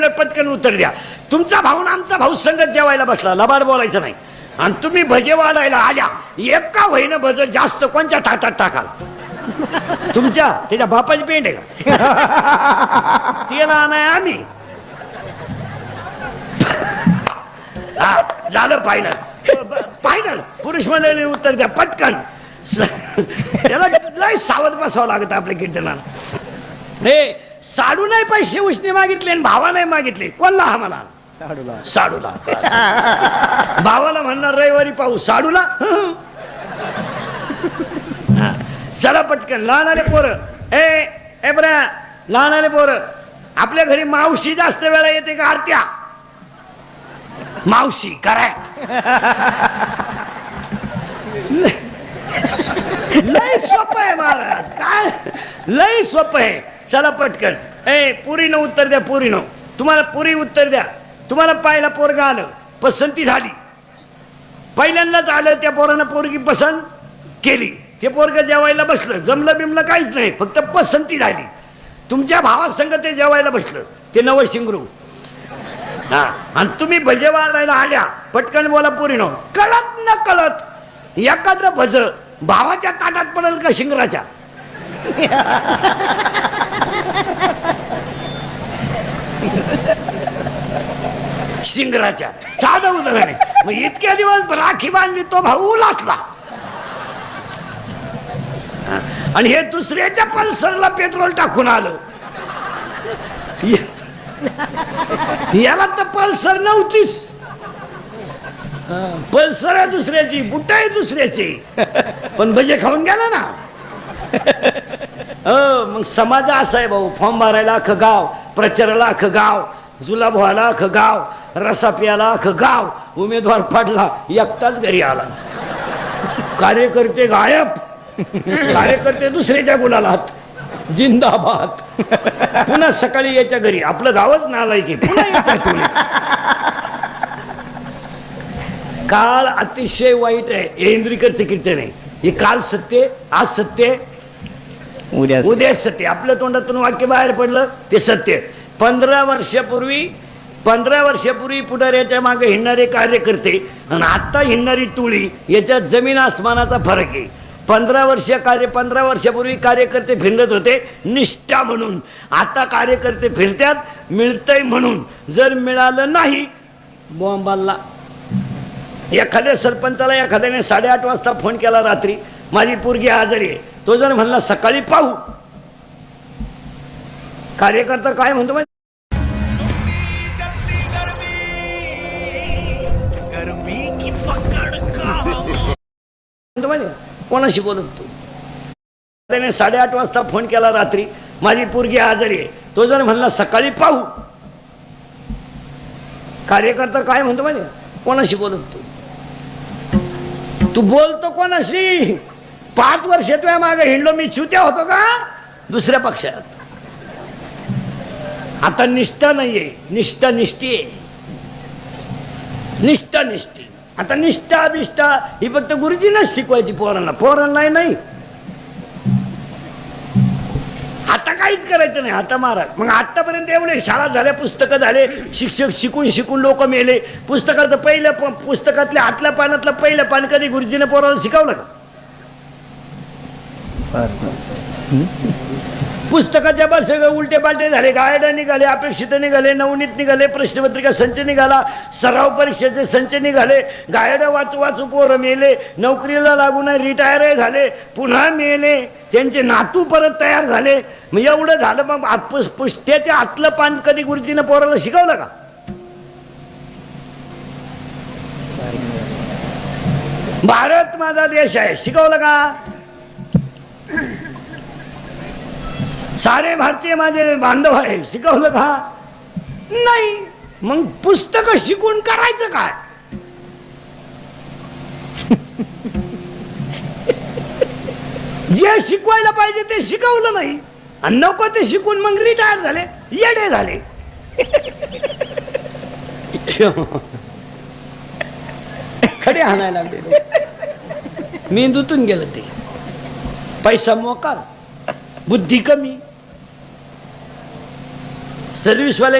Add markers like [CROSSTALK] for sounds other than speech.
पटकन उत्तर द्या. तुमचा भाऊ ना आमचा भाऊ संगत जेवायला बसला लबाड बोलायचं नाही. आणि तुम्ही भजे वाढायला आल्या. एका वहीनं भज जास्त कोणत्या ताटात टाकाल? तुमच्या? त्याच्या बापाची पेंड आहे का? ते ना नाही आम्ही. हा झालं फायनल फायनल पुरुष मंडळी उत्तर द्या पटकन. त्याला लय सावध बसावं लागत आपल्या कीर्तनाला. हे साडू नाही पैसे उष्णे मागितले आणि भावा नाही मागितले. कोणला हा मला साडूला. भावाला म्हणणार रविवारी पाहू. साडूला. चला पटकन लहान आले पोरं. ए ए बऱ्या लहान आले पोरं. आपल्या घरी मावशी जास्त वेळा येते का आरत्या? मावशी करेक्ट लय सोपं आहे महाराज. काय? लय सोपं आहे. चला पटकन. ए पुरीनं उत्तर द्या पुरीनं. तुम्हाला पुरी उत्तर द्या. तुम्हाला पाहिला पोरगा आलं. पसंती झाली. पहिल्यांदाच आलं त्या पोरानं पोरगी पसंत केली. ते पोरग जेवायला बसलं. जमलं बिमलं काहीच नाही. फक्त पसंती झाली. तुमच्या भावासंग ते जेवायला बसलं. ते नवं शिंगरू. हा. आणि तुम्ही भजे वाढायला आल्या. पटकन बोला पुरीनो. कळत न कळत एखादं भज भावाच्या ताटात पडेल का शिंगराच्या? शिंगराच्या साधं उदाहरण. आहे मग इतक्या दिवस राखी बांधली तो भाऊ लाटला आणि हे दुसऱ्याच्या पल्सरला पेट्रोल टाकून आलं. याला तर पल्सर नव्हतीच. पल्सर आहे दुसऱ्याची बुट आहे दुसऱ्याची. पण भजे खाऊन गेला ना. हो मग समाज असा आहे भाऊ फॉर्म भरायला अख्खं गाव. प्रचाराला अख्खं गाव जुलाब व्हायला अख्खं गाव रसा प्यायला अख्खं गाव. उमेदवार पडला एकटाच घरी आला. कार्यकर्ते गायब. कार्यकर्ते दुसऱ्याच्या गुलालात. जिंदाबाद. पुन्हा सकाळी याच्या घरी. आपलं गावच नालाय की पुन्हा अतिशय वाईट आहे. हे कीर्तन आहे. हे काल सत्य आज सत्य उद्या उद्या सत्य. आपल्या तोंडातून वाक्य बाहेर पडलं ते सत्य. पंधरा वर्षापूर्वी पंधरा वर्षापूर्वी पुढाऱ्याच्या मागे हिंडणारे कार्यकर्ते आणि आत्ता हिंडणारी टोळी याच्यात जमीन आसमानाचा फरक आहे. पंधरा वर्ष कार्य पंधरा वर्षापूर्वी कार्यकर्ते फिरत होते निष्ठा म्हणून. आता कार्यकर्ते फिरतात मिळतंय म्हणून. जर मिळालं नाही बॉम्बाला एखाद्या सरपंचाला एखाद्याने साडेआठ वाजता फोन केला रात्री. माझी पोरगी आजारी आहे. तो जर म्हणला सकाळी पाहू. कार्यकर्ता काय म्हणतो माहिती? कोणाशी बोलत तू? त्याने साडेआठ वाजता फोन केला रात्री. माझी पोरगी आजारी आहे. तो जर म्हणला सकाळी पाहू. कार्यकर्ता काय म्हणतो माहिती? आहे? कोणाशी बोलत तू? तू बोलतो कोणाशी? पाच वर्ष तुझ्या मागे हिंडलो मी चुत्या होतो का? दुसऱ्या पक्षात. आता निष्ठा नाहीये. निष्ठा निष्ठी आहे निष्ठा निष्ठी. आता निष्ठा बिष्ठा ही फक्त गुरुजींनाच शिकवायची पोरांना. पोरांना नाही आता काहीच करायचं नाही आता महाराज मग आतापर्यंत एवढे शाळा झाल्या पुस्तकं झाले शिक्षक शिकून शिकून लोक मेले. पुस्तकाचं पहिलं पुस्तकातल्या आतल्या पानातलं पहिलं पान कधी गुरुजीने पोराला शिकवलं का? पुस्तकाच्या बस उलटे पालटे झाले गायड निघाले अपेक्षित निघाले नवनीत निघाले प्रश्नपत्रिका संच निघाला सराव परीक्षेचे संच निघाले गायड वाचू वाचू पोरं मेले नोकरीला लागून रिटायर झाले पुन्हा मेले त्यांचे नातू परत तयार झाले. मग एवढं झालं मग आत- पुस- आतलं पान कधी गुरुजीनं पोराला शिकवलं का? भारत माझा देश आहे. शिकवलं का? सारे भारतीय माझे बांधव आहे शिकवलं का? नाही. मग पुस्तक शिकून करायचं काय? [LAUGHS] जे शिकवायला पाहिजे ते शिकवलं नाही. आणि नको ते शिकून मग रिटायर झाले येडे झाले. खडे हाणायला लागले मेंदूतून गेलं ते. पैसा मोकार बुद्धी कमी. सर्व्हिसवाले